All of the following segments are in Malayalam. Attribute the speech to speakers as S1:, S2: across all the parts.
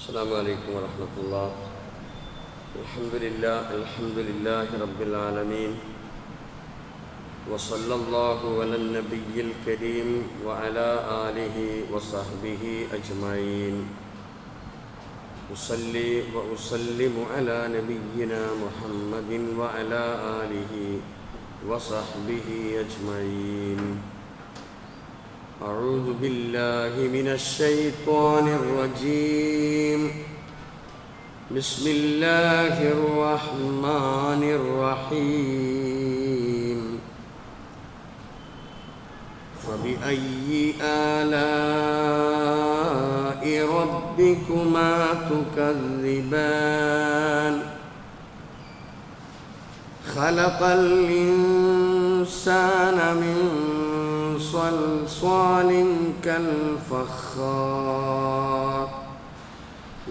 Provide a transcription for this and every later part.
S1: السلام عليكم ورحمة الله. الحمد لله الحمد لله رب العالمين. وصلى الله على النبي الكريم وعلى آله وصحبه أجمعين. أصلي وأسلم على نبينا محمد وعلى آله وصحبه أجمعين. أعوذ بالله من الشيطان الرجيم. بسم الله الرحمن الرحيم. فبأي آلاء ربكما تكذبان؟ خلق الإنسان من صلصال كالفخار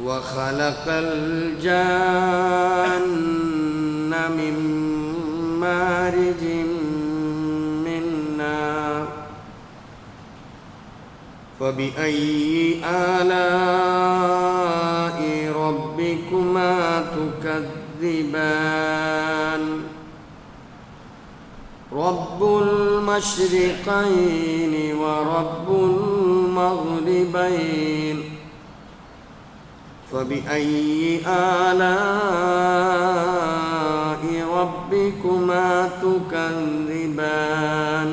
S1: وخلق الجان من مارج من نار فبأي آلاء ربكما تكذبان؟ رب المشرقين ورب المغربين فبأي آلاء ربكما تكذبان؟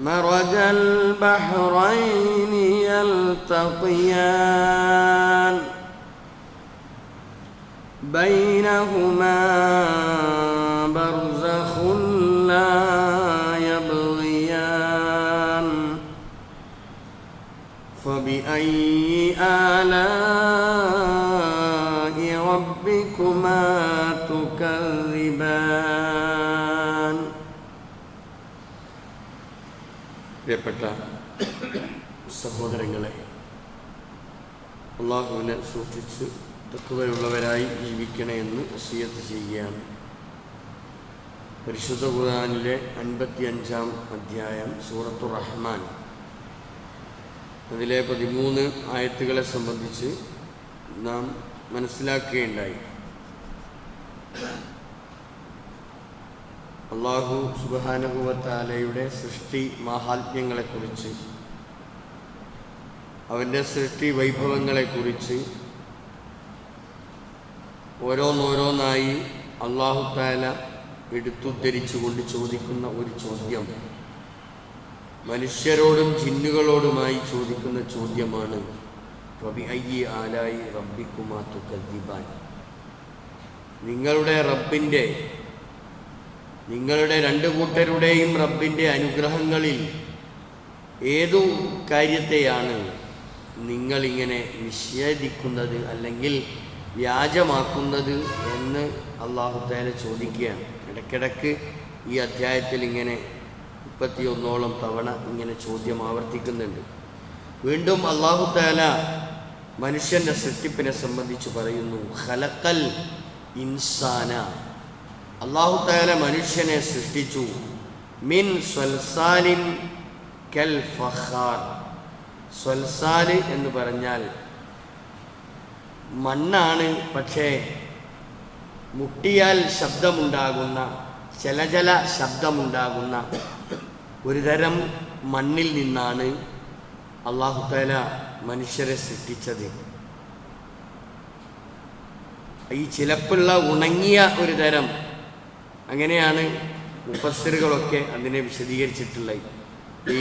S1: مرج البحرين يلتقيان بينهما برزخ لا يبغيان فبأي آلاء ربكما تكذبان പ്രിയപ്പെട്ട സഹോദരങ്ങളെ അള്ളാഹുവിനെ സൂക്ഷിച്ച് തത്വയുള്ളവരായി ജീവിക്കണേ എന്ന് വസീയത്ത് ചെയ്യുകയാണ് പരിശുദ്ധ ഖുർആനിലെ അൻപത്തി അഞ്ചാം അധ്യായം സൂറത്തു റഹ്മാൻ അതിലെ പതിമൂന്ന് ആയത്തുകളെ സംബന്ധിച്ച് നാം മനസ്സിലാക്കുകയുണ്ടായി അള്ളാഹു സുബാനുഭവത്താലയുടെ സൃഷ്ടി മാഹാത്മ്യങ്ങളെക്കുറിച്ച് അവന്റെ സൃഷ്ടി വൈഭവങ്ങളെക്കുറിച്ച് ഓരോന്നോരോന്നായി അള്ളാഹു താല എടുത്തുദ്ധരിച്ചുകൊണ്ട് ചോദിക്കുന്ന ഒരു ചോദ്യം. മനുഷ്യരോടും ജിന്നുകളോടുമായി ചോദിക്കുന്ന ചോദ്യമാണ് റബി അയ്യി ആലായി റബ്ബിക്കുമാ കദ്ദിബാൻ നിങ്ങളുടെ റബ്ബിന്റെ നിങ്ങളുടെ രണ്ട് കൂട്ടരുടെയും റബ്ബിന്റെ അനുഗ്രഹങ്ങളിൽ ഏതു കാര്യത്തെയാണ് നിങ്ങളിങ്ങനെ നിഷേധിക്കുന്നത്? അല്ലെങ്കിൽ വ്യാജമാക്കുന്നത് എന്ന് അള്ളാഹുദ്ദേന ചോദിക്കുകയാണ്. ഇടയ്ക്കിടയ്ക്ക് ഈ അധ്യായത്തിൽ ഇങ്ങനെ മുപ്പത്തിയൊന്നോളം തവണ ഇങ്ങനെ ചോദ്യം ആവർത്തിക്കുന്നുണ്ട്. വീണ്ടും അള്ളാഹുദ്ദേന മനുഷ്യന്റെ സൃഷ്ടിപ്പിനെ സംബന്ധിച്ച് പറയുന്നു ഖലക്കൽ ഇൻസാന. അള്ളാഹുദ്ദേന മനുഷ്യനെ സൃഷ്ടിച്ചു മിൻ സ്വൽസാലിൻ കൽ ഫഹാർ സ്വൽസാൽ എന്ന് പറഞ്ഞാൽ മണ്ണാണ് പക്ഷേ മുട്ടിയാൽ ശബ്ദമുണ്ടാകുന്ന ചലചല ശബ്ദമുണ്ടാകുന്ന ഒരു തരം മണ്ണിൽ നിന്നാണ് അള്ളാഹുത്താല മനുഷ്യരെ സൃഷ്ടിച്ചത്. ഈ ചിലപ്പുള്ള ഉണങ്ങിയ ഒരു തരം അങ്ങനെയാണ് മുഫസ്സിറുകളൊക്കെ അതിനെ വിശദീകരിച്ചിട്ടുള്ളത്. ഈ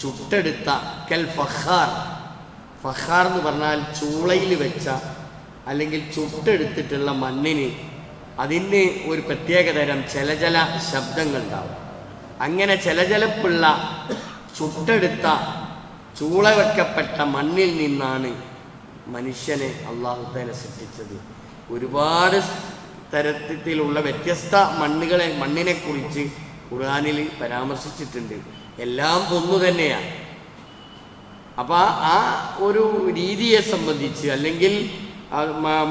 S1: ചുട്ടെടുത്ത കൽ ഫഹാർ ഫഹാർ എന്ന് പറഞ്ഞാൽ ചൂളയിൽ വെച്ച അല്ലെങ്കിൽ ചുട്ടെടുത്തിട്ടുള്ള മണ്ണിന് അതിന് ഒരു പ്രത്യേക തരം ചില ശബ്ദങ്ങൾ ഉണ്ടാവും അങ്ങനെ ചലചലപ്പുള്ള ചുട്ടെടുത്ത ചൂള വെക്കപ്പെട്ട മണ്ണിൽ നിന്നാണ് മനുഷ്യനെ അള്ളാഹുത്തേനെ സൃഷ്ടിച്ചത്. ഒരുപാട് തരത്തിലുള്ള വ്യത്യസ്ത മണ്ണുകളെ മണ്ണിനെ കുറിച്ച് ഖുർആാനിൽ പരാമർശിച്ചിട്ടുണ്ട്. എല്ലാം ഒന്നു തന്നെയാണ് അപ്പോൾ ആ ഒരു രീതിയെ സംബന്ധിച്ച് അല്ലെങ്കിൽ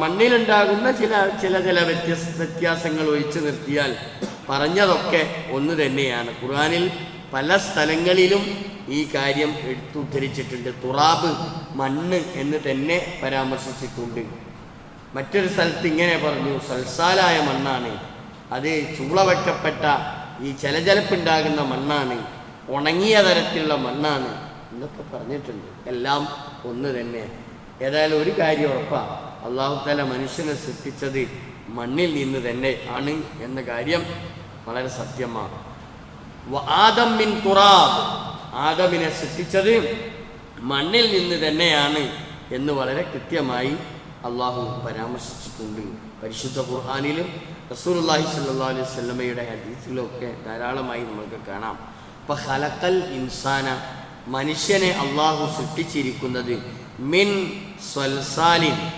S1: മണ്ണിലുണ്ടാകുന്ന ചില ചില ചില വ്യത്യസ് വ്യത്യാസങ്ങൾ ഒഴിച്ചു നിർത്തിയാൽ പറഞ്ഞതൊക്കെ ഒന്ന് തന്നെയാണ്. ഖുർആനിൽ പല സ്ഥലങ്ങളിലും ഈ കാര്യം എടുത്തുദ്ധരിച്ചിട്ടുണ്ട്. തുറാബ് മണ്ണ് എന്ന് തന്നെ പരാമർശിച്ചിട്ടുണ്ട്. മറ്റൊരു സ്ഥലത്ത് ഇങ്ങനെ പറഞ്ഞു സൽസാലായ മണ്ണാണ്. അത് ചൂളവെക്കപ്പെട്ട ഈ ചലചലപ്പുണ്ടാകുന്ന മണ്ണാണ്. ഉണങ്ങിയ തരത്തിലുള്ള മണ്ണാണ്. എന്നൊക്കെ പറഞ്ഞിട്ടുണ്ട്. എല്ലാം ഒന്ന് തന്നെ. ഏതായാലും ഒരു കാര്യം ഉറപ്പാണ് അള്ളാഹുത്തല മനുഷ്യനെ സൃഷ്ടിച്ചത് മണ്ണിൽ നിന്ന് തന്നെ ആണ് എന്ന കാര്യം വളരെ സത്യമാണ് ആദമിൻ ആദം മിൻ തുറാബ്. ആദമിനെ സൃഷ്ടിച്ചത് മണ്ണിൽ നിന്ന് തന്നെയാണ് എന്ന് വളരെ കൃത്യമായി അള്ളാഹു പരാമർശിച്ചിട്ടുണ്ട്. പരിശുദ്ധ ഖുർഹാനിലും റസൂലുള്ളാഹി സല്ലാ അലൈഹി വസല്ലമയുടെ ഹദീസിലും ഒക്കെ ധാരാളമായി നമുക്ക് കാണാം. ഇപ്പൊ ഹലക്കൽ ഇൻസാന മനുഷ്യനെ അള്ളാഹു സൃഷ്ടിച്ചിരിക്കുന്നത് മിൻ സ്വൽസാലിൻ.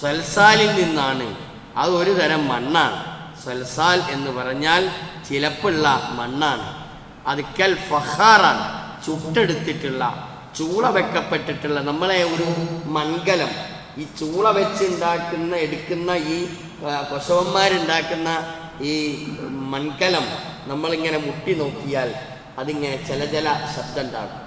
S1: സ്വൽസാലിൽ നിന്നാണ്. അത് തരം മണ്ണാണ്. സ്വൽസാൽ എന്ന് പറഞ്ഞാൽ ചിലപ്പുള്ള മണ്ണാണ്. അത് കൽ ഫഹാറാണ്. ചുട്ടെടുത്തിട്ടുള്ള ചൂള വെക്കപ്പെട്ടിട്ടുള്ള നമ്മളെ ഒരു മൺകലം. ഈ ചൂള വെച്ചുണ്ടാക്കുന്ന എടുക്കുന്ന ഈ കൊശവന്മാരുണ്ടാക്കുന്ന ഈ മൺകലം നമ്മളിങ്ങനെ മുട്ടി നോക്കിയാൽ അതിങ്ങനെ ചലചല ശബ്ദം ഉണ്ടാകും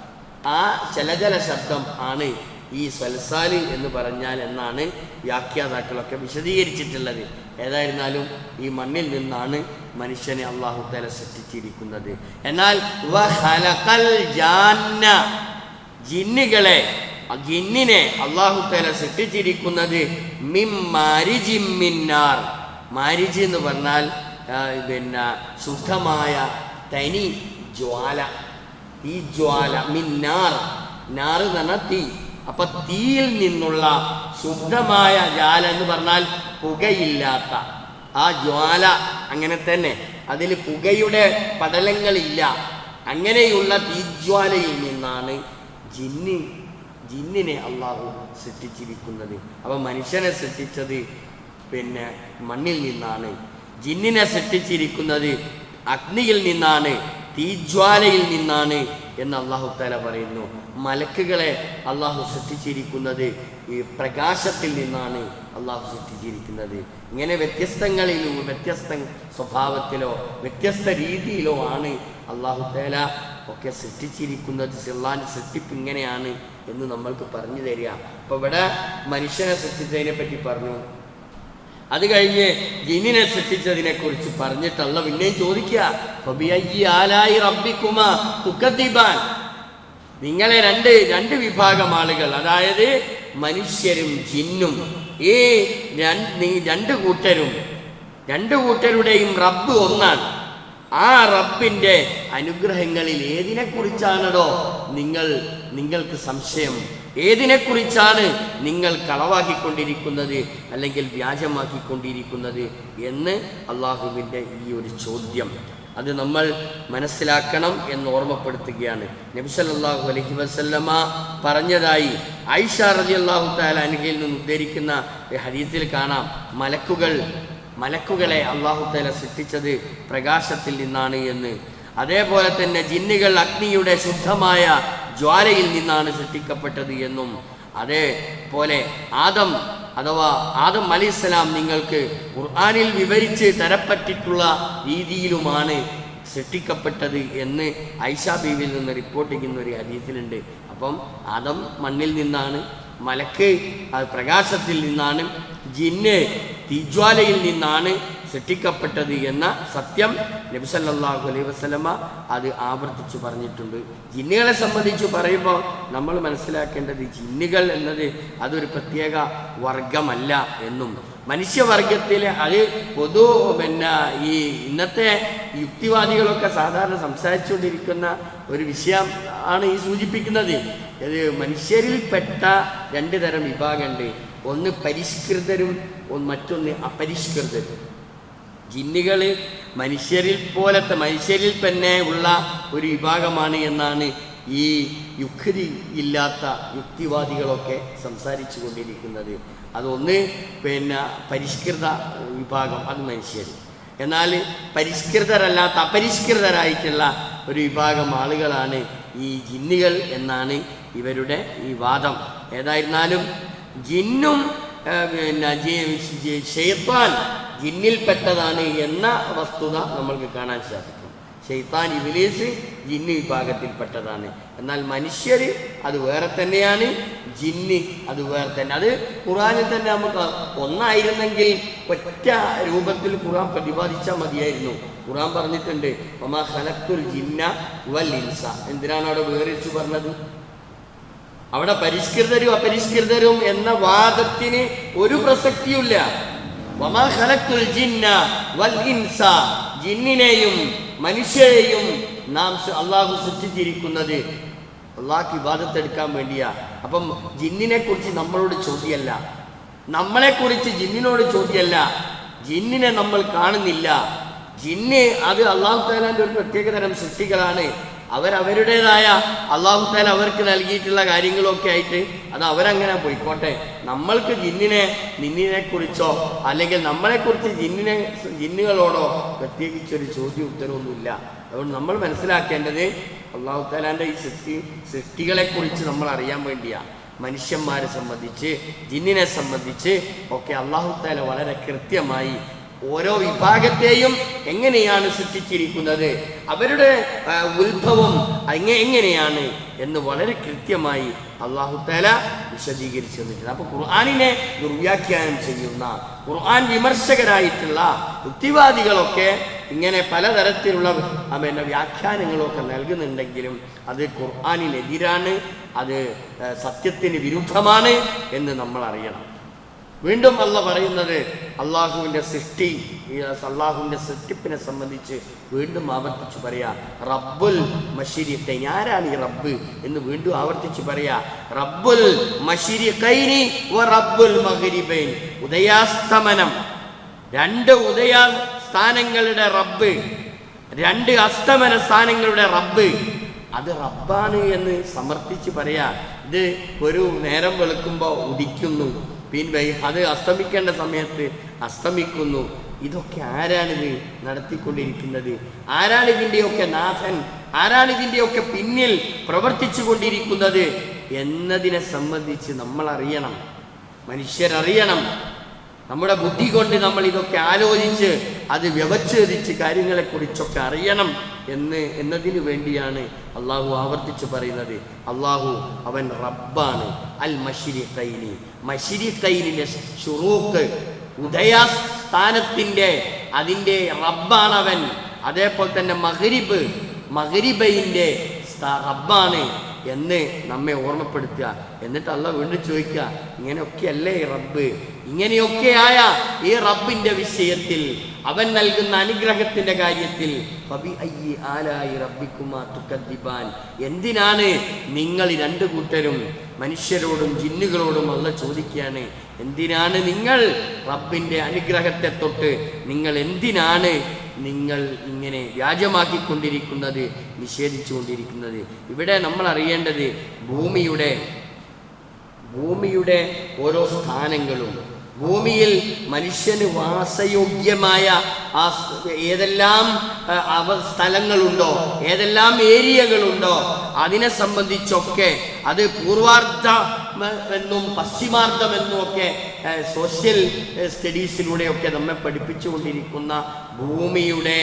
S1: ആ ചലചല ശബ്ദം ആണ് ഈ സ്വൽസാൽ എന്ന് പറഞ്ഞാൽ എന്നാണ് വ്യാഖ്യാതാക്കളൊക്കെ വിശദീകരിച്ചിട്ടുള്ളത്. ഏതായിരുന്നാലും ഈ മണ്ണിൽ നിന്നാണ് മനുഷ്യനെ അള്ളാഹു തല സൃഷ്ടിച്ചിരിക്കുന്നത്. എന്നാൽ ജിന്നുകളെ ജിന്നിനെ അള്ളാഹു തല സൃഷ്ടിച്ചിരിക്കുന്നത് മിന്നാർ. മാരിജ് എന്ന് പറഞ്ഞാൽ പിന്നെ ശുദ്ധമായ തനി ജ്വാല. തീ ജ്വാല. മിന്നാർ നാർ. എന്ന് തീ. അപ്പൊ തീയിൽ നിന്നുള്ള ശുദ്ധമായ ജ്വാല എന്ന് പറഞ്ഞാൽ പുകയില്ലാത്ത. ആ ജ്വാല അങ്ങനെ തന്നെ. അതിൽ പുകയുടെ പടലങ്ങളില്ല. അങ്ങനെയുള്ള തീജ്വാലയിൽ നിന്നാണ് ജിന്നി ജിന്നിനെ അള്ളാഹു സൃഷ്ടിച്ചിരിക്കുന്നത്. അപ്പൊ മനുഷ്യനെ സൃഷ്ടിച്ചത് പിന്നെ മണ്ണിൽ നിന്നാണ്. ജിന്നിനെ സൃഷ്ടിച്ചിരിക്കുന്നത് അഗ്നിയിൽ നിന്നാണ്. തീജ്വാലയിൽ നിന്നാണ് എന്ന് അള്ളാഹു താല പറയുന്നു. മലക്കുകളെ അള്ളാഹു സൃഷ്ടിച്ചിരിക്കുന്നത് ഈ പ്രകാശത്തിൽ നിന്നാണ് അള്ളാഹു സൃഷ്ടിച്ചിരിക്കുന്നത്. ഇങ്ങനെ വ്യത്യസ്തങ്ങളിലോ വ്യത്യസ്ത സ്വഭാവത്തിലോ വ്യത്യസ്ത രീതിയിലോ ആണ് അള്ളാഹു താല ഒക്കെ സൃഷ്ടിച്ചിരിക്കുന്നത്. സിള്ളാന്റെ സൃഷ്ടിപ്പ് ഇങ്ങനെയാണ് എന്ന് നമ്മൾക്ക് പറഞ്ഞു തരിക. അപ്പോൾ ഇവിടെ മനുഷ്യനെ സൃഷ്ടിച്ചതിനെ പറ്റി പറഞ്ഞു. അത് കഴിഞ്ഞ് ജിനിനെ സൃഷ്ടിച്ചതിനെ കുറിച്ച് പറഞ്ഞിട്ടല്ല പിന്നെയും ചോദിക്കുക. നിങ്ങളെ രണ്ട് രണ്ട് വിഭാഗം ആളുകൾ അതായത് മനുഷ്യരും ജിന്നും ഈ രണ്ട് കൂട്ടരും രണ്ട് കൂട്ടരുടെയും റബ്ബ് ഒന്നാണ്. ആ റബ്ബിന്റെ അനുഗ്രഹങ്ങളിൽ ഏതിനെ കുറിച്ചാണോ നിങ്ങൾ നിങ്ങൾക്ക് സംശയം? ഏതിനെ കുറിച്ചാണ് നിങ്ങൾ കളവാക്കിക്കൊണ്ടിരിക്കുന്നത് അല്ലെങ്കിൽ വ്യാജമാക്കിക്കൊണ്ടിരിക്കുന്നത് എന്ന് അള്ളാഹുവിന്റെ ഈ ഒരു ചോദ്യം. അത് നമ്മൾ മനസ്സിലാക്കണം എന്ന് ഓർമ്മപ്പെടുത്തുകയാണ്. നബിസല്ലാഹു അലഹി വസല്ലമ പറഞ്ഞതായി ഐഷ റളിയല്ലാഹു താല അനുഹയിൽ നിന്ന് ഉദ്ധരിക്കുന്ന ഹരിയത്തിൽ കാണാം. മലക്കുകൾ മലക്കുകളെ അള്ളാഹു താല സൃഷ്ടിച്ചത് പ്രകാശത്തിൽ നിന്നാണ് എന്ന്. അതേപോലെ തന്നെ ജിന്നുകൾ അഗ്നിയുടെ ശുദ്ധമായ ജ്വാലയിൽ നിന്നാണ് സൃഷ്ടിക്കപ്പെട്ടത് എന്നും അതേപോലെ ആദം അഥവാ ആദം അലിസ്ലാം നിങ്ങൾക്ക് ഖുർആാനിൽ വിവരിച്ച് തരപ്പെട്ടിട്ടുള്ള രീതിയിലുമാണ് സൃഷ്ടിക്കപ്പെട്ടത് എന്ന് ഐഷ ബീവിൽ നിന്ന് റിപ്പോർട്ട് ചെയ്യുന്ന ഒരു ഹദീസിലുണ്ട്. അപ്പം ആദം മണ്ണിൽ നിന്നാണ് മലക്ക് പ്രകാശത്തിൽ നിന്നാണ് ജിന്ന് തീജ്വാലയിൽ നിന്നാണ് സൃഷ്ടിക്കപ്പെട്ടത് എന്ന സത്യം നബിസല്ലാഹു അലൈ അലൈഹി വസല്ലമ അത് ആവർത്തിച്ചു പറഞ്ഞിട്ടുണ്ട്. ജിന്നുകളെ സംബന്ധിച്ച് പറയുമ്പോൾ നമ്മൾ മനസ്സിലാക്കേണ്ടത് ജിന്നുകൾ എന്നത് അതൊരു പ്രത്യേക വർഗമല്ല എന്നും. മനുഷ്യവർഗത്തിലെ അത് പൊതു പിന്നെ ഈ ഇന്നത്തെ യുക്തിവാദികളൊക്കെ സാധാരണ സംസാരിച്ചുകൊണ്ടിരിക്കുന്ന ഒരു വിഷയം ആണ് ഈ സൂചിപ്പിക്കുന്നത്. ഇത് മനുഷ്യരിൽപ്പെട്ട രണ്ട് തരം വിഭാഗമുണ്ട്. ഒന്ന് പരിഷ്കൃതരും മറ്റൊന്ന് അപരിഷ്കൃതരും. ജിന്നുകൾ മനുഷ്യരിൽ പോലത്തെ മനുഷ്യരിൽ തന്നെ ഉള്ള ഒരു വിഭാഗമാണ് എന്നാണ് ഈ യുക്തി ഇല്ലാത്ത യുക്തിവാദികളൊക്കെ സംസാരിച്ചു കൊണ്ടിരിക്കുന്നത്. അതൊന്ന് പിന്നെ പരിഷ്കൃത വിഭാഗം അത് മനുഷ്യർ എന്നാൽ പരിഷ്കൃതരല്ലാത്ത അപരിഷ്കൃതരായിട്ടുള്ള ഒരു വിഭാഗം ആളുകളാണ് ഈ ജിന്നുകൾ എന്നാണ് ഇവരുടെ ഈ വാദം. ഏതായിരുന്നാലും ജിന്നും പിന്നെ ഷെയ്ത്താൻ ജിന്നിൽപ്പെട്ടതാണ് എന്ന വസ്തുത നമ്മൾക്ക് കാണാൻ സാധിക്കും. ഷെയ്ത്താൻ ഇബിലീസ് ജിന്ന് വിഭാഗത്തിൽപ്പെട്ടതാണ് എന്നാൽ മനുഷ്യർ അത് വേറെ തന്നെയാണ് ജിന്ന് അത് വേറെ തന്നെ. അത് ഖുറാനിൽ തന്നെ നമുക്ക് ഒന്നായിരുന്നെങ്കിൽ ഒറ്റ രൂപത്തിൽ ഖുറാൻ പ്രതിപാദിച്ചാൽ മതിയായിരുന്നു. ഖുറാൻ പറഞ്ഞിട്ടുണ്ട് ഒമാ സലത്തുൽ ജിന്ന വൽ ഇൻസ. എന്തിനാണ് അവിടെ വേറിച്ചു പറഞ്ഞത്? അവിടെ പരിഷ്കൃതരും അപരിഷ്കൃതരും എന്ന വാദത്തിന് ഒരു പ്രസക്തിയുമില്ല. ജിന്നിനെയും മനുഷ്യരെയും നാം അള്ളാഹു സൃഷ്ടിച്ചിരിക്കുന്നത്. അള്ളാഹ്ക്ക് വിവാദത്തെടുക്കാൻ വേണ്ടിയാ. അപ്പം ജിന്നിനെ കുറിച്ച് നമ്മളോട് ചോദ്യമല്ല നമ്മളെ കുറിച്ച് ജിന്നിനോട് ചോദ്യമല്ല ജിന്നിനെ നമ്മൾ കാണുന്നില്ല. ജിന്ന് അത് അള്ളാഹു താലാന്റെ ഒരു പ്രത്യേകതരം സൃഷ്ടികളാണ്. അവരവരുടേതായ അള്ളാഹു താല അവർക്ക് നൽകിയിട്ടുള്ള കാര്യങ്ങളൊക്കെ ആയിട്ട് അത് അവരങ്ങനെ പോയിക്കോട്ടെ. നമ്മൾക്ക് ജിന്നിനെ നിന്നിനെ കുറിച്ചോ അല്ലെങ്കിൽ നമ്മളെ നമ്മളെക്കുറിച്ച് ജിന്നിനെ ജിന്നുകളോടോ പ്രത്യേകിച്ചൊരു ചോദ്യ ഉത്തരവൊന്നുമില്ല. അതുകൊണ്ട് നമ്മൾ മനസ്സിലാക്കേണ്ടത് അള്ളാഹു താലാന്റെ ഈ സൃഷ്ടി സൃഷ്ടികളെ കുറിച്ച് നമ്മൾ അറിയാൻ വേണ്ടിയാണ് മനുഷ്യന്മാരെ സംബന്ധിച്ച് ജിന്നിനെ സംബന്ധിച്ച് ഒക്കെ അള്ളാഹു താല വളരെ കൃത്യമായി ഓരോ വിഭാഗത്തെയും എങ്ങനെയാണ് സൃഷ്ടിച്ചിരിക്കുന്നത്? അവരുടെ ഉത്ഭവം എങ്ങ- എങ്ങനെയാണ് എന്ന് വളരെ കൃത്യമായി അള്ളാഹു താല വിശദീകരിച്ചു തന്നിട്ടുണ്ട്. അപ്പൊ ഖുർആാനിനെ ദുർവ്യാഖ്യാനം ചെയ്യുന്ന ഖുർആൻ വിമർശകരായിട്ടുള്ള യുക്തിവാദികളൊക്കെ ഇങ്ങനെ പലതരത്തിലുള്ള പിന്നെ വ്യാഖ്യാനങ്ങളൊക്കെ നൽകുന്നുണ്ടെങ്കിലും അത് ഖുർആാനിനെതിരാണ് അത് സത്യത്തിന് വിരുദ്ധമാണ് എന്ന് നമ്മൾ അറിയണം വീണ്ടും അല്ല പറയുന്നത് അള്ളാഹുവിന്റെ സൃഷ്ടി അള്ളാഹുവിന്റെ സൃഷ്ടിപ്പിനെ സംബന്ധിച്ച് വീണ്ടും ആവർത്തിച്ച് പറയാ റബ്ബുൽ മഷിരിഖൈൻ ആരാണ് ഈ റബ്ബ് എന്ന് വീണ്ടും ആവർത്തിച്ച് പറയാ റബ്ബുൽ വ റബ്ബുൽ മഹരിബൈൻ ഉദയാസ്തമനം. രണ്ട് ഉദയ സ്ഥാനങ്ങളുടെ റബ്ബ് രണ്ട് അസ്തമന സ്ഥാനങ്ങളുടെ റബ്ബ്. അത് റബ്ബാണ് എന്ന് സമർപ്പിച്ച് പറയാ ഇത് ഒരു നേരം വെളുക്കുമ്പോൾ ഉദിക്കുന്നു. പിന്നെ അത് അസ്തമിക്കേണ്ട സമയത്ത് അസ്തമിക്കുന്നു. ഇതൊക്കെ ആരാണിത് നടത്തിക്കൊണ്ടിരിക്കുന്നത്? ആരാണ് ഇതിന്റെയൊക്കെ നാഥൻ? ആരാണ് ഇതിന്റെയൊക്കെ പിന്നിൽ പ്രവർത്തിച്ചു കൊണ്ടിരിക്കുന്നത് എന്നതിനെ സംബന്ധിച്ച് നമ്മൾ അറിയണം മനുഷ്യരറിയണം. നമ്മുടെ ബുദ്ധി കൊണ്ട് നമ്മൾ ഇതൊക്കെ ആലോചിച്ച് അത് വ്യവച്ഛേദിച്ച് കാര്യങ്ങളെക്കുറിച്ചൊക്കെ അറിയണം. എന്ന് എന്നതിനു വേണ്ടിയാണ് അള്ളാഹു ആവർത്തിച്ചു പറയുന്നത്. അള്ളാഹു അവൻ റബ്ബാണ്. അൽ മഷിരി കൈനി മഷിരി മഷിരിഖൈനിലെ ഷുറൂക്ക് ഉദയസ്ഥാനത്തിന്റെ അതിന്റെ റബ്ബാണവൻ. അതേപോലെ തന്നെ മഹരിബ് മഹരിബയിന്റെ റബ്ബാണ്. എന്ന് നമ്മെ ഓർമ്മപ്പെടുത്തുക. എന്നിട്ട് അല്ല വീണ്ടും ചോദിക്കുക ഇങ്ങനെയൊക്കെയല്ലേ ഈ റബ്ബ്? ഇങ്ങനെയൊക്കെയായ ഈ റബ്ബിന്റെ വിഷയത്തിൽ അവൻ നൽകുന്ന അനുഗ്രഹത്തിന്റെ കാര്യത്തിൽ. എന്തിനാണ് നിങ്ങൾ രണ്ടു കൂട്ടരും മനുഷ്യരോടും ജിന്നുകളോടും അല്ല ചോദിക്കുകയാണ്? എന്തിനാണ് നിങ്ങൾ റബ്ബിന്റെ അനുഗ്രഹത്തെ തൊട്ട് നിങ്ങൾ എന്തിനാണ് നിങ്ങൾ ഇങ്ങനെ വ്യാജമാക്കിക്കൊണ്ടിരിക്കുന്നത് നിഷേധിച്ചുകൊണ്ടിരിക്കുന്നത്? ഇവിടെ നമ്മൾ അറിയേണ്ടത് ഭൂമിയുടെ ഭൂമിയുടെ ഓരോ സ്ഥാനങ്ങളും ഭൂമിയിൽ മനുഷ്യന് വാസയോഗ്യമായ ആ ഏതെല്ലാം അവ സ്ഥലങ്ങളുണ്ടോ ഏതെല്ലാം ഏരിയകളുണ്ടോ അതിനെ സംബന്ധിച്ചൊക്കെ അത് പൂർവാർദ്ധ എന്നും പശ്ചിമാർദ്ധമെന്നും ഒക്കെ സോഷ്യൽ സ്റ്റഡീസിലൂടെയൊക്കെ നമ്മെ പഠിപ്പിച്ചുകൊണ്ടിരിക്കുന്ന ഭൂമിയുടെ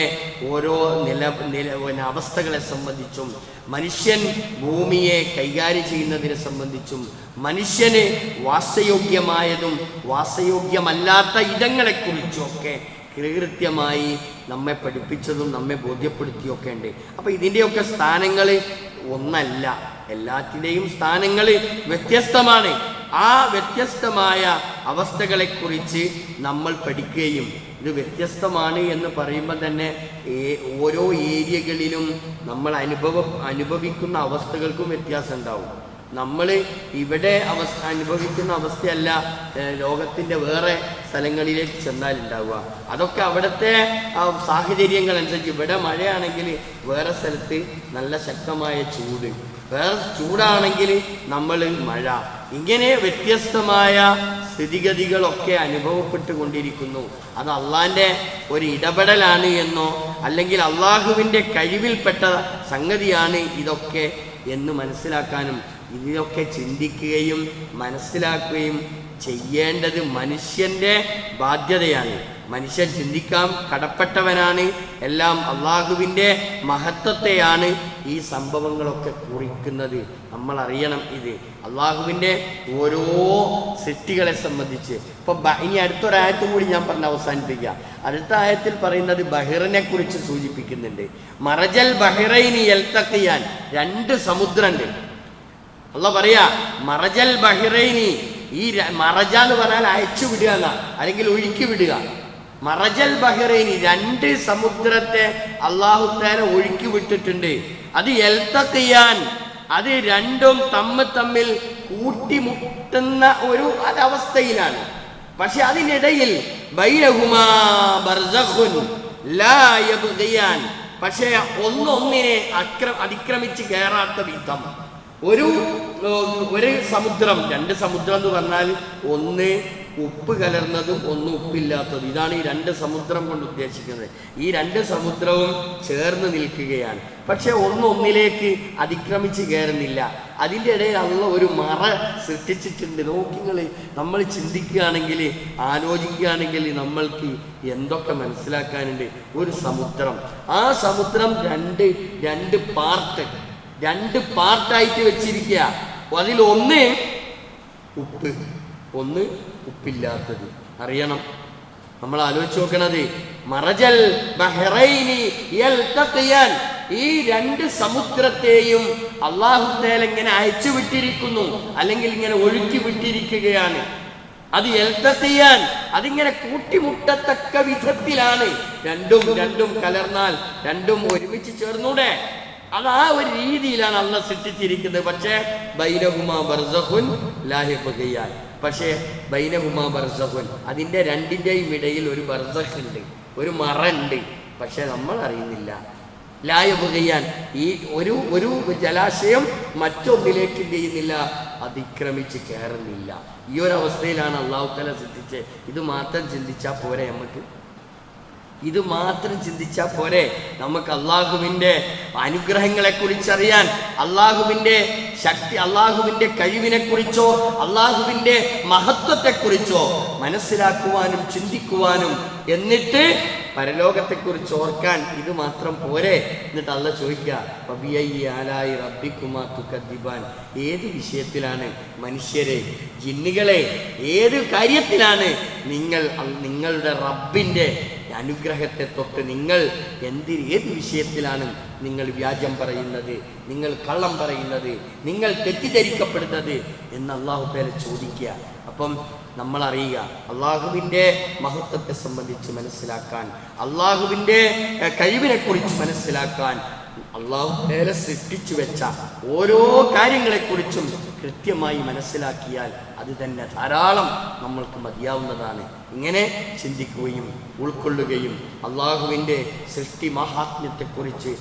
S1: ഓരോ നില നില അവസ്ഥകളെ സംബന്ധിച്ചും മനുഷ്യൻ ഭൂമിയെ കൈകാര്യം ചെയ്യുന്നതിനെ സംബന്ധിച്ചും മനുഷ്യന് വാസയോഗ്യമായതും വാസയോഗ്യമല്ലാത്ത ഇടങ്ങളെക്കുറിച്ചുമൊക്കെ കൃത്യമായി നമ്മെ പഠിപ്പിച്ചതും നമ്മെ ബോധ്യപ്പെടുത്തിയൊക്കെ ഉണ്ട്. അപ്പോൾ ഇതിന്റെയൊക്കെ സ്ഥാനങ്ങൾ ഒന്നല്ല. എല്ലാത്തിന്റെയും സ്ഥാനങ്ങൾ വ്യത്യസ്തമാണ്. ആ വ്യത്യസ്തമായ അവസ്ഥകളെക്കുറിച്ച് നമ്മൾ പഠിക്കുകയും ഇത് വ്യത്യസ്തമാണ് എന്ന് പറയുമ്പോൾ തന്നെ ഓരോ ഏരിയകളിലും നമ്മൾ അനുഭവ അനുഭവിക്കുന്ന അവസ്ഥകൾക്കും വ്യത്യാസം ഉണ്ടാവും നമ്മൾ ഇവിടെ അവസ്ഥ അനുഭവിക്കുന്ന അവസ്ഥയല്ല ലോകത്തിന്റെ വേറെ സ്ഥലങ്ങളിലേക്ക് ചെന്നാൽ ഉണ്ടാവുക അതൊക്കെ അവിടുത്തെ സാഹചര്യങ്ങൾ അനുസരിച്ച് ഇവിടെ മഴയാണെങ്കിൽ വേറെ സ്ഥലത്ത് നല്ല ശക്തമായ ചൂട്. വേറെ ചൂടാണെങ്കിൽ നമ്മൾ മഴ. ഇങ്ങനെ വ്യത്യസ്തമായ സ്ഥിതിഗതികളൊക്കെ അനുഭവപ്പെട്ടു കൊണ്ടിരിക്കുന്നു അത് അള്ളാന്റെ ഒരു ഇടപെടലാണ് എന്നോ അല്ലെങ്കിൽ അള്ളാഹുവിന്റെ കഴിവിൽപ്പെട്ട സംഗതിയാണ് ഇതൊക്കെ എന്ന് മനസ്സിലാക്കാനും ഇതിലൊക്കെ ചിന്തിക്കുകയും മനസ്സിലാക്കുകയും ചെയ്യേണ്ടത് മനുഷ്യന്റെ ബാധ്യതയാണ്. മനുഷ്യൻ ചിന്തിക്കാൻ കടപ്പെട്ടവനാണ്. എല്ലാം അള്ളാഹുവിന്റെ മഹത്വത്തെയാണ് ഈ സംഭവങ്ങളൊക്കെ കുറിക്കുന്നത്. നമ്മൾ അറിയണം ഇത്. അള്ളാഹുവിന്റെ ഓരോ സൃഷ്ടികളെ സംബന്ധിച്ച്. ഇപ്പം ഇനി അടുത്തൊരായത്തും കൂടി ഞാൻ പറഞ്ഞ് അവസാനിപ്പിക്കാം അടുത്ത ആയത്തിൽ പറയുന്നത് ബഹിറിനെ കുറിച്ച് സൂചിപ്പിക്കുന്നുണ്ട്. മറജൽ ബഹിറൈനി എൽത്തക്കിയാൻ രണ്ട് സമുദ്രമുണ്ട് അല്ല പറയാ മറജൽ ബഹിറൈനി ഈ മറജ എന്ന് പറഞ്ഞാൽ അയച്ചു വിടുക എന്നാ അല്ലെങ്കിൽ ഒഴുക്കി വിടുക. മറജൽ ബഹിറൈനി രണ്ട് സമുദ്രത്തെ അള്ളാഹു തേല ഒഴുക്കി വിട്ടിട്ടുണ്ട്. അത് എൽത്തക്കിയാൻ അത് രണ്ടും തമ്മിൽ തമ്മിൽ കൂട്ടിമുട്ടുന്ന ഒരു അവസ്ഥയിലാണ് പക്ഷെ അതിനിടയിൽ പക്ഷേ ഒന്നൊന്നിനെ അക്ര അതിക്രമിച്ച് കയറാത്ത വിധം. ഒരു ഒരു സമുദ്രം രണ്ട് സമുദ്രം എന്ന് പറഞ്ഞാൽ ഒന്ന് ഉപ്പ് കലർന്നതും ഒന്ന് ഉപ്പില്ലാത്തതും. ഇതാണ് ഈ രണ്ട് സമുദ്രം കൊണ്ട് ഉദ്ദേശിക്കുന്നത്. ഈ രണ്ട് സമുദ്രവും ചേർന്ന് നിൽക്കുകയാണ്. പക്ഷെ ഒന്നൊന്നിലേക്ക് അതിക്രമിച്ച് കയറുന്നില്ല. അതിന്റെ ഇടയിൽ അള്ള ഒരു മറ സൃഷ്ടിച്ചിട്ടുണ്ട്. നോക്കിങ്ങൾ നമ്മൾ ചിന്തിക്കുകയാണെങ്കിൽ ആലോചിക്കുകയാണെങ്കിൽ നമ്മൾക്ക് എന്തൊക്കെ മനസ്സിലാക്കാനുണ്ട്? ഒരു സമുദ്രം. ആ സമുദ്രം രണ്ട് രണ്ട് പാർട്ട് രണ്ട് പാർട്ടായിട്ട് വെച്ചിരിക്കുക അതിൽ ഒന്ന് ഉപ്പ്. ഒന്ന് ഉപ്പില്ലാത്തത്. അറിയണം. നമ്മൾ ആലോചിച്ച് നോക്കണത്. മറജൽ യൽതഖിയാൻ. ഈ രണ്ട് സമുദ്രത്തെയും അള്ളാഹുത്തേൽ ഇങ്ങനെ അയച്ചു വിട്ടിരിക്കുന്നു. അല്ലെങ്കിൽ ഇങ്ങനെ ഒഴുക്കി വിട്ടിരിക്കുകയാണ്. അത് എൽത്തത്തിയാൻ അതിങ്ങനെ കൂട്ടിമുട്ടത്തക്ക വിധത്തിലാണ്. രണ്ടും രണ്ടും കലർന്നാൽ രണ്ടും ഒരുമിച്ച് ചേർന്നൂടെ? അത് ആ ഒരു രീതിയിലാണ് അള്ള സൃഷ്ടിച്ചിരിക്കുന്നത്. പക്ഷേ ബൈനഹുമാ ബർസഹുൻ പക്ഷേ ബൈനഹുമാ ബർസഹുൻ അതിന്റെ രണ്ടിന്റെയും ഇടയിൽ ഒരു ബർസഹ് ഉണ്ട് ഒരു മറ ഉണ്ട് പക്ഷേ നമ്മൾ അറിയുന്നില്ല. ലായപുകയ്യാൻ ഈ ഒരു ഒരു ജലാശയം മറ്റൊന്നിലേക്ക് എന്ത് ചെയ്യുന്നില്ല അതിക്രമിച്ച് കയറുന്നില്ല ഈ ഒരു അവസ്ഥയിലാണ് അള്ളാഹുത്തല തല ചിന്തിച്ച് ഇത് മാത്രം ചിന്തിച്ചാൽ പോരെ നമുക്ക് ഇത് മാത്രം ചിന്തിച്ചാൽ പോരെ നമുക്ക് അള്ളാഹുവിന്റെ അനുഗ്രഹങ്ങളെ കുറിച്ചറിയാൻ അള്ളാഹുവിന്റെ ശക്തി അള്ളാഹുവിന്റെ കഴിവിനെ കുറിച്ചോ അള്ളാഹുവിന്റെ മഹത്വത്തെക്കുറിച്ചോ മനസ്സിലാക്കുവാനും ചിന്തിക്കുവാനും എന്നിട്ട് പരലോകത്തെക്കുറിച്ച് ഓർക്കാൻ ഇത് മാത്രം പോരെ എന്നിട്ട് അല്ല ചോദിക്കുക? ഏത് വിഷയത്തിലാണ് മനുഷ്യരെ ജിന്നുകളെ ഏത് കാര്യത്തിലാണ് നിങ്ങൾ നിങ്ങളുടെ റബ്ബിന്റെ അനുഗ്രഹത്തെ തൊട്ട് നിങ്ങൾ എന്തി ഏത് വിഷയത്തിലാണ് നിങ്ങൾ വ്യാജം പറയുന്നത് നിങ്ങൾ കള്ളം പറയുന്നത് നിങ്ങൾ തെറ്റിദ്ധരിക്കപ്പെടുന്നത് എന്ന് അള്ളാഹു പേരെ ചോദിക്കുക. അപ്പം നമ്മൾ അറിയുക അള്ളാഹുവിന്റെ മഹത്വത്തെ സംബന്ധിച്ച് മനസ്സിലാക്കാൻ അള്ളാഹുവിന്റെ കഴിവിനെ കുറിച്ച് മനസ്സിലാക്കാൻ അള്ളാഹു പേരെ സൃഷ്ടിച്ചു വെച്ച ഓരോ കാര്യങ്ങളെക്കുറിച്ചും കൃത്യമായി മനസ്സിലാക്കിയാൽ അത് തന്നെ ധാരാളം നമ്മൾക്ക് മതിയാവുന്നതാണ്. ഇങ്ങനെ ചിന്തിക്കുകയും ഉൾക്കൊള്ളുകയും അള്ളാഹുവിന്റെ സൃഷ്ടി മഹാത്മ്യത്തെക്കുറിച്ച്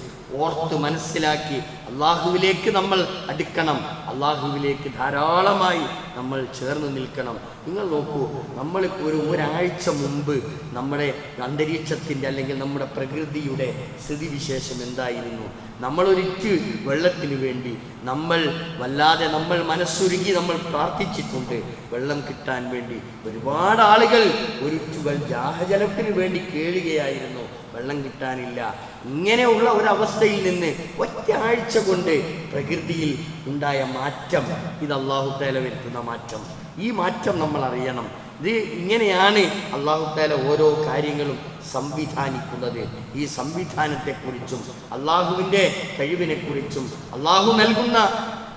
S1: ഓർത്ത് മനസ്സിലാക്കി അള്ളാഹുവിലേക്ക് നമ്മൾ അടുക്കണം. അള്ളാഹുവിലേക്ക് ധാരാളമായി നമ്മൾ ചേർന്ന് നിൽക്കണം. നിങ്ങൾ നോക്കൂ നമ്മൾ ഒരു ഒരാഴ്ച മുമ്പ് നമ്മുടെ അന്തരീക്ഷത്തിന്റെ അല്ലെങ്കിൽ നമ്മുടെ പ്രകൃതിയുടെ സ്ഥിതിവിശേഷം എന്തായിരുന്നു? നമ്മളൊരിറ്റ് വെള്ളത്തിന് വേണ്ടി നമ്മൾ വല്ലാതെ നമ്മൾ മനസ്സുരുകി നമ്മൾ പ്രാർത്ഥിച്ചിട്ടുണ്ട്. വെള്ളം കിട്ടാൻ വേണ്ടി ഒരുപാട് ആളുകൾ ഒരു ചുവൽ ജാഹജലത്തിന് വേണ്ടി കേളുകയായിരുന്നു വെള്ളം കിട്ടാനില്ല. ഇങ്ങനെയുള്ള ഒരവസ്ഥയിൽ നിന്ന് ഒറ്റ ആഴ്ച കൊണ്ട് പ്രകൃതിയിൽ ഉണ്ടായ മാറ്റം ഇത് അള്ളാഹു തേല വരുത്തുന്ന മാറ്റം. ഈ മാറ്റം നമ്മൾ അറിയണം. ഇത് ഇങ്ങനെയാണ് അള്ളാഹു താല ഓരോ കാര്യങ്ങളും സംവിധാനിക്കുന്നത്. ഈ സംവിധാനത്തെക്കുറിച്ചും അള്ളാഹുവിന്റെ കഴിവിനെക്കുറിച്ചും അള്ളാഹു നൽകുന്ന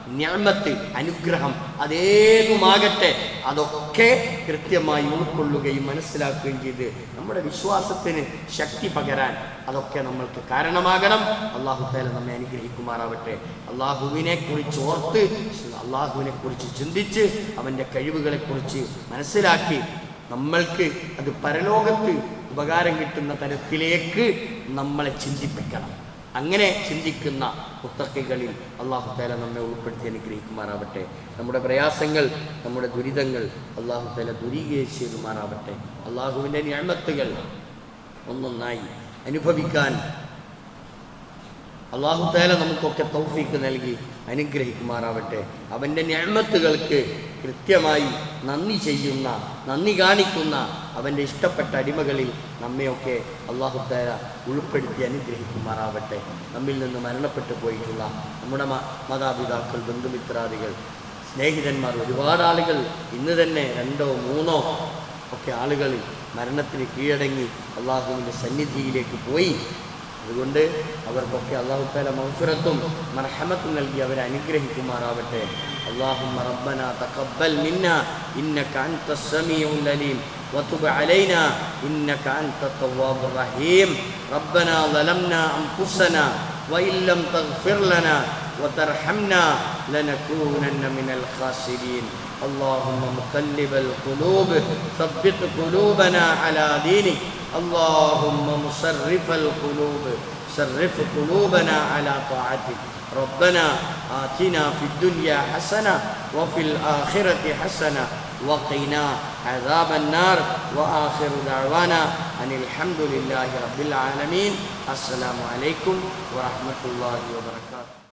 S1: ഞാമത്ത് അനുഗ്രഹം അതേതുമാകട്ടെ അതൊക്കെ കൃത്യമായി ഉൾക്കൊള്ളുകയും മനസ്സിലാക്കുകയും ചെയ്ത് നമ്മുടെ വിശ്വാസത്തിന് ശക്തി പകരാൻ അതൊക്കെ നമ്മൾക്ക് കാരണമാകണം. അള്ളാഹു താല നമ്മെ അനുഗ്രഹിക്കുമാറാവട്ടെ. അള്ളാഹുവിനെ കുറിച്ച് ഓർത്ത് അള്ളാഹുവിനെ കുറിച്ച് ചിന്തിച്ച് അവന്റെ കഴിവുകളെ കുറിച്ച് മനസ്സിലാക്കി നമ്മൾക്ക് അത് പരലോകത്ത് ഉപകാരം കിട്ടുന്ന തരത്തിലേക്ക് നമ്മളെ ചിന്തിപ്പിക്കണം. അങ്ങനെ ചിന്തിക്കുന്ന മുത്തക്കികളിൽ അള്ളാഹു താല നമ്മെ ഉൾപ്പെടുത്തി അനുഗ്രഹിക്കുമാറാവട്ടെ. നമ്മുടെ പ്രയാസങ്ങൾ നമ്മുടെ ദുരിതങ്ങൾ അള്ളാഹു താല ദുരീകരിച്ചതുമാറാവട്ടെ അള്ളാഹുവിന്റെ ഞാമത്തുകൾ ഒന്നൊന്നായി അനുഭവിക്കാൻ അള്ളാഹു താല നമുക്കൊക്കെ തൗഫീക്ക് നൽകി അനുഗ്രഹിക്കുമാറാവട്ടെ. അവന്റെ ഞാമത്തുകൾക്ക് കൃത്യമായി നന്ദി ചെയ്യുന്ന നന്ദി കാണിക്കുന്ന അവന്റെ ഇഷ്ടപ്പെട്ട അടിമകളിൽ നമ്മയൊക്കെ അള്ളാഹുത്താര ഉൾപ്പെടുത്തി അനുഗ്രഹിക്കുമാറാവട്ടെ. നമ്മിൽ നിന്ന് മരണപ്പെട്ടു പോയിട്ടുള്ള നമ്മുടെ മാതാപിതാക്കൾ ബന്ധുമിത്രാദികൾ സ്നേഹിതന്മാർ ഒരുപാട് ആളുകൾ ഇന്ന് തന്നെ രണ്ടോ മൂന്നോ ഒക്കെ ആളുകൾ മരണത്തിന് കീഴടങ്ങി അള്ളാഹുവിന്റെ സന്നിധിയിലേക്ക് പോയി അതുകൊണ്ട് അവർക്കൊക്കെ അള്ളാഹുത്താല മൗഫിറത്തും മർഹമത്തും നൽകി അവരെ അനുഗ്രഹിക്കുമാറാവട്ടെ اللهم ربنا تقبل منا إنك أنت السميع العليم وتب علينا إنك أنت التواب الرحيم ربنا ظلمنا أنفسنا وإن لم تغفر لنا وترحمنا لنكونن من الخاسرين اللهم مقلب القلوب ثبت قلوبنا على دينك اللهم مصرف القلوب صرف قلوبنا على طاعتك. ربنا آتنا في الدنيا حسنة وفي الآخرة حسنة وقنا عذاب النار. وآخر دعوانا أن الحمد لله رب العالمين. السلام عليكم ورحمة الله وبركاته.